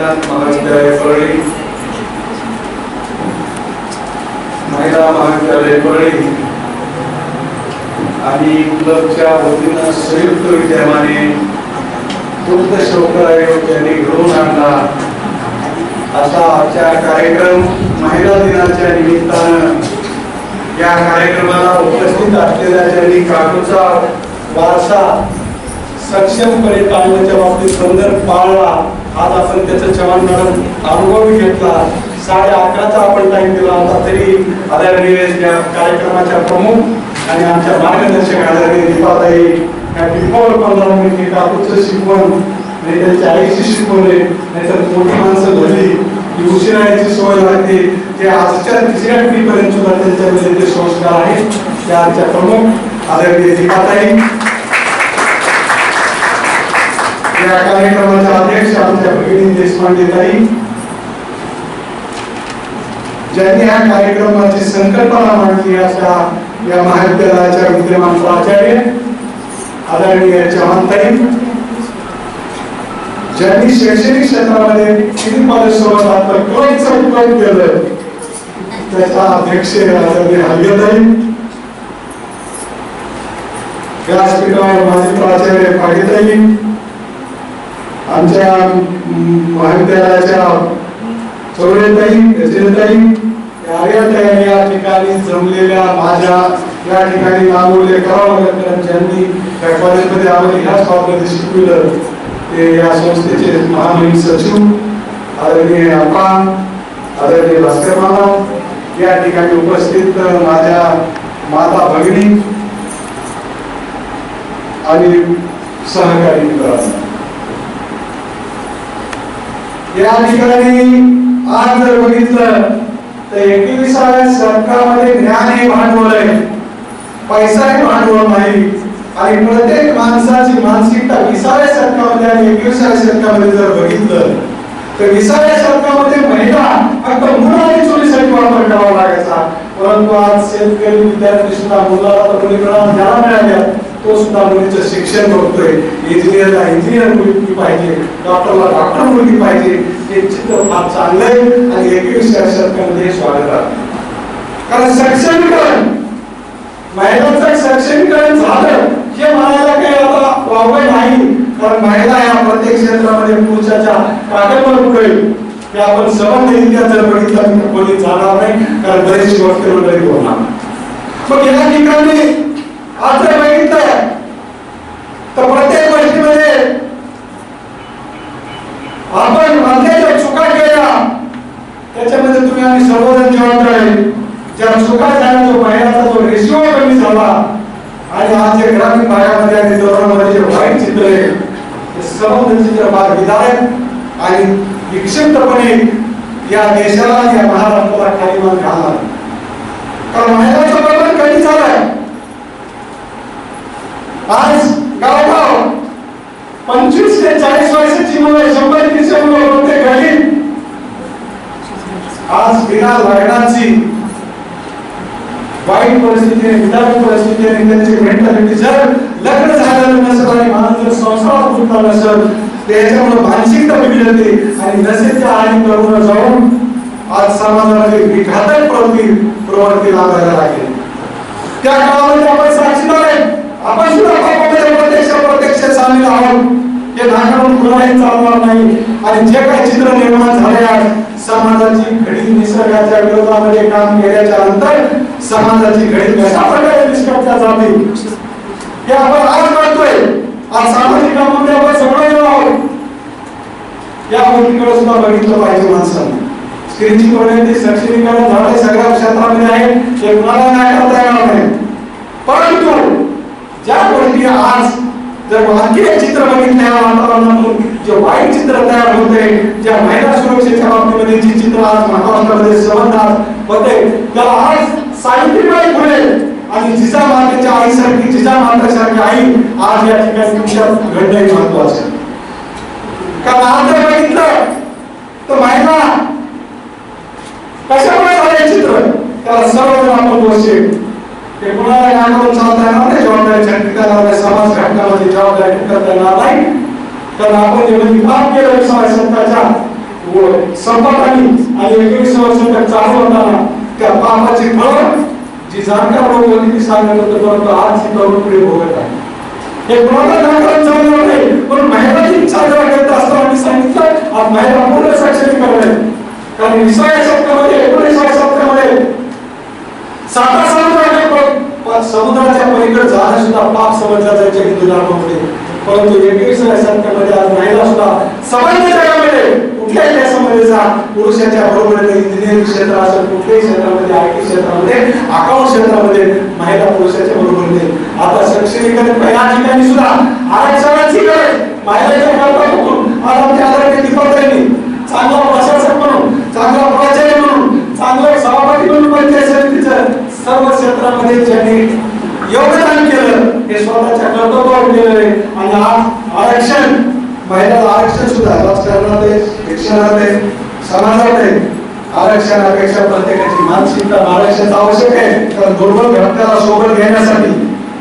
काशीनाथ महाविद्यालय परळी महिला महाविद्यालय परळी आणि क्लबच्या वतीनं संयुक्त विद्यमाने तुर्त शोकर आयोग यांनी घडवून आणला. असा आजच्या कार्यक्रम महिला दिनाच्या निमित्तानं या कार्यक्रमाला उपस्थित असलेल्या ज्यांनी काकूचा वारसा सक्षमपणे पाळण्याच्या बाबतीत संदर्भ पाळला आज आपण त्याचं चव्हाण मॅडम अनुभव घेतला. साडे अकराचा आपण टाइम दिला होता तरी आदरणीय या कार्यक्रमाच्या प्रमुख आणि आमच्या मार्गदर्शक आदरणीय दीपाताई या बिफोर पंधरा मिनिटे काकूचं शिकवण नाही तर त्यांची शिकवले नाही तर मोठी माणसं झाली की उशिरा यायची सवय लागते. ते आजच्या तिसऱ्या पिढीपर्यंत सुद्धा त्यांच्यामध्ये ते संस्कार आहेत. त्या आमच्या प्रमुख आदरणीय दीपाताई या कार्यक्रमाच्या अध्यक्ष आमच्या भगिनी देशपांडे ताई. ज्यांनी या कार्यक्रमाची संकल्पना मांडली अशा या महाविद्यालयाच्या विद्यमान प्राचार्य आदरणीय चव्हाणताई ज्यांनी शैक्षणिक क्षेत्रामध्ये किती पदस्वरूप आता कोणाचा उपयोग केलं त्याचा अध्यक्ष आदरणीय हल्लेताई व्यासपीठावर माझे प्राचार्य पागिताई आमच्या महाविद्यालयाच्या चौरेताई गजरेताई आर्याताई या ठिकाणी जमलेल्या माझ्या या ठिकाणी मागवले करावं लागतं ज्यांनी या कॉलेजमध्ये आम्हाला ह्याच स्वातंत्र्य शिकविलं ते या संस्थेचे महामहिम सचिव आदरणीय अप्पा आदरणीय भास्कर मामा या ठिकाणी उपस्थित माझ्या माता भगिनी आणि सहकारी मित्रांनो. या ठिकाणी आज जर बघितलं तर एकविसाव्या शतकामध्ये ज्ञान हे भांडवल आहे. पैसा हे भांडवल नाही. आणि प्रत्येक माणसाची मानसिकता विसाव्या शतकामध्ये आणि एकविसाव्या शतकामध्ये जर बघितलं तर विसाव्या शतकामध्ये महिला फक्त मुलं आणि चोरीसाठी वापर करावा लागायचा. परंतु आज शेतकरी विद्यार्थी सुद्धा मुलाला तर मुली ज्याला मिळाल्या. तो सुद्धा मुलीचं शिक्षण बघतोय. इंजिनियरला इंजिनियर मुलगी पाहिजे डॉक्टरला डॉक्टर मुलगी पाहिजे हे चित्र फार चांगलं आहे आणि एकविसव्या शतकामध्ये स्वागत आहे. कारण सक्षमीकरण महिलांचं सक्षमीकरण झालं हे म्हणायला काही आता वावय नाही. कारण महिला या प्रत्येक क्षेत्रामध्ये पुरुषाच्या कागदवर पुढे हे आपण संबंध इतिहास जर बघितलं कोणी जाणार नाही कारण बरेचशी गोष्ट मंडळी बोलणार मग या ठिकाणी आज जर बघितलं तर प्रत्येक गोष्टीमध्ये आपण मधल्या चुका केल्या त्याच्यामध्ये तुम्ही आम्ही सर्वजण जबाबदार राहील. ज्या चुका झाल्या तो महिन्याचा जो रेशिओ कमी झाला आणि आज जे ग्रामीण भागामध्ये आणि शहरामध्ये जे वाईट चित्र आहे ते सर्व चित्र फार विधायक आणि विक्षिप्तपणे या देशाला या महाराष्ट्राला खाली मान घालणार. कारण महिलांचं प्रमाण कमी झालंय आज गावगाव पंचवीस ते चाळीस वर्षाची मुलं शंभर तीनशे मुलं होते घरी. आज बिना लग्नाची वाईट परिस्थिती विदारक परिस्थिती आणि त्यांची मेंटॅलिटी जर लग्न झालेलं नसेल आणि माणूस जर संसारात गुंतला नसेल त्याच्यामुळे मानसिकता बिघडते आणि नसेलच्या आणि करून जाऊन आज समाजामध्ये विघातक प्रवृत्ती प्रवृत्ती लागायला लागेल. त्या काळामध्ये आपण साक्षीदार आहे आपण सुद्धा पापामध्ये प्रत्यक्ष प्रत्यक्ष सामील आहोत. हे नाकारून कुणालाही चालणार नाही. आणि जे काही चित्र निर्माण झाले आहे समाजाची घडी निसर्गाच्या विरोधामध्ये काम केल्याच्यानंतर समाजाची घडी कशा प्रकारे निष्कर्षा जाते हे आपण आज करतोय आज सामाजिक कामामध्ये आपण सगळं येऊ आहोत. या गोष्टीकडे सुद्धा बघितलं पाहिजे माणसाने. स्त्रीची कोणती सक्षमीकरण झाले सगळ्या क्षेत्रामध्ये आहे. ते कुणाला नाही करता येणार नाही. परंतु ज्या गोष्टी आज जर आणखी चित्र बघितल्या वातावरणातून जे वाईट चित्र तयार होते ज्या महिला सुरक्षेच्या बाबतीमध्ये जी चित्र आज महाराष्ट्रामध्ये संबंधात होते त्याला आज सावित्रीबाई फुले आणि जिजा जिजामातेच्या आईसारखी जिजामातासारखी आई आज या ठिकाणी तुमच्या घडणे महत्त्वाचे कारण आज जर बघितलं तर महिला कशामुळे झाले चित्र? त्याला सर्वजण आपण दोष ते कुणाला नाकारून चालता येणार नाही जबाबदारी समाज घटकामध्ये जबाबदारी टिकवता येणार नाही तर आपण जेव्हा विभाग केला विसाव्या शतकाच्या संपत आणि एकविसाव्या शतक चालू होताना त्या पापाची फळ जी जाणकार लोक होती ती सांगत होते परंतु आज ही तरुण पिढी भोगत आहे. हे कोणाला नाकारून चालणार नाही पण महिलांनी साजरा करत असताना मी सांगितलं आज महिला पूर्ण साक्षरी करत आहेत. कारण विसाव्या शतकामध्ये एकोणीसाव्या शतकामध्ये साता समुद्राच्या पलीकडे जाणं सुद्धा पाप समजला जायचं हिंदू धर्मामध्ये. परंतु एकविसाव्या शतकामध्ये आज महिला सुद्धा समाज जगामध्ये कुठल्याही देशामध्ये जा पुरुषाच्या बरोबरीने इंजिनिअरिंग क्षेत्र असेल कुठल्याही क्षेत्रामध्ये आय टी क्षेत्रामध्ये अकाउंट क्षेत्रामध्ये महिला पुरुषाच्या बरोबरीने. आता सक्षमीकरण पहिल्या ठिकाणी सुद्धा आरक्षणाची गरज महिलाच्या आज आमच्या आदरणीय दीपाताईंनी चांगला प्रशासक म्हणून चांगला प्राचार्य म्हणून चांगला सभापती म्हणून पंचायत समितीचं सर्व क्षेत्रामध्ये ज्यांनी योगदान केलं हे स्वतःच्या कर्तव्यावर केलं आणि आज आरक्षण महिला आरक्षण सुद्धा राजकारणात आहे शिक्षणात आहे समाजात आहे. आरक्षणापेक्षा प्रत्येकाची मानसिकता आरक्षण आवश्यक आहे. कारण दुर्बल घटकाला सोबत घेण्यासाठी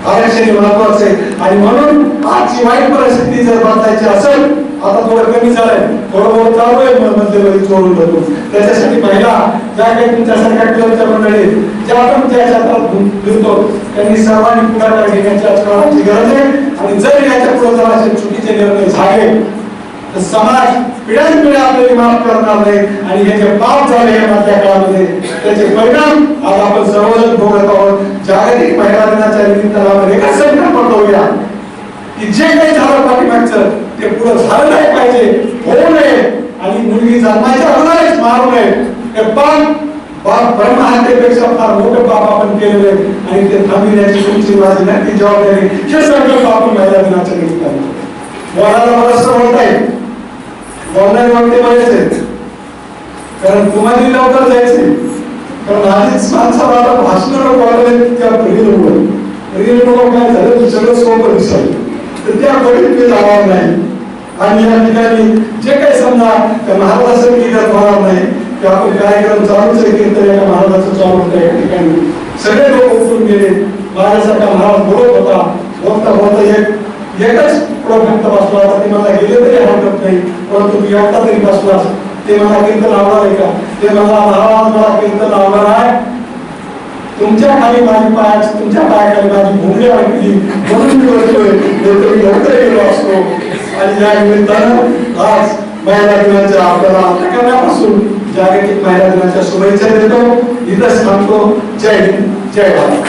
आरक्षण हे महत्वाचं आहे. आणि म्हणून आजची वाईट परिस्थिती जर बदलायची असेल आता थोडं कमी झालंय. थोडं बहुत चालू आहे मध्यवर्ती सोडून जातो त्याच्यासाठी महिला ज्या काही तुमच्यासारख्या क्लबच्या मंडळी ज्या आपण त्या क्षेत्रात फिरतो त्यांनी सर्वांनी पुढाकार घेण्याची आज काळाची गरज आहे. आणि जर याच्यापुढे जर असे चुकीचे निर्णय झाले तर समाज पिढ्यान पिढ्या आपल्याला माफ करणार नाही. आणि हे जे पाप झाले या मधल्या काळामध्ये त्याचे परिणाम आज आपण सर्वजण भोगत आहोत. जागतिक महिला दिनाच्या निमित्तानं आपण एकच संकल्प करूया की जे काही झालं पाठीमागचं ते पुढं झालं नाही पाहिजे. होऊ नये. आणि मुलगी जन्माच्या अगोदरच मारू नये. हे पाप पाप ब्रह्महत्येपेक्षा फार मोठं पाप आपण केलेलं आहे आणि ते थांबविण्याची तुमची माझी नक्की जबाबदारी. हे संकल्प आपण महिला दिनाच्या निमित्ताने. बोलायला मला बरंच बोलताय बोलणारे वक्ते बरेच कारण तुम्हाला लवकर जायचे कारण आधीच माणसाला आता भाषण बोलायला त्या रील वर रील वर काय झालं सगळं सोपं दिसायला तर त्या पडीत मी जाणार नाही. आणि या ठिकाणी जे काही समजा त्या महाराजाचं कीर्तन होणार नाही किंवा आपण कार्यक्रम चालूच आहे कीर्तन एका महाराजाचं चालू होतं या ठिकाणी सगळे लोक उठून गेले. महाराजाचा महाराज बोलत होता बोलता बोलता एक एकच प्रभक्त बसला. होता ते मला गेले तरी हरकत नाही परंतु मी एकटा तरी बसलास ते मला कीर्तन आवडणार आहे का? ते मला महाराज मला कीर्तन आवडणार आहे. तुमच्या खाली माझी पाय तुमच्या पायाखाली माझी भूमी वाटली म्हणून मी बसलोय नाही तुम्ही लवकर गेलो असतो. आणि या निमित्तानं आज महिला दिनाच्या आपल्याला करण्यापासून जागतिक महिला दिनाच्या शुभेच्छा देतो. इथंच थांबतो जय हिंद. जय भारत.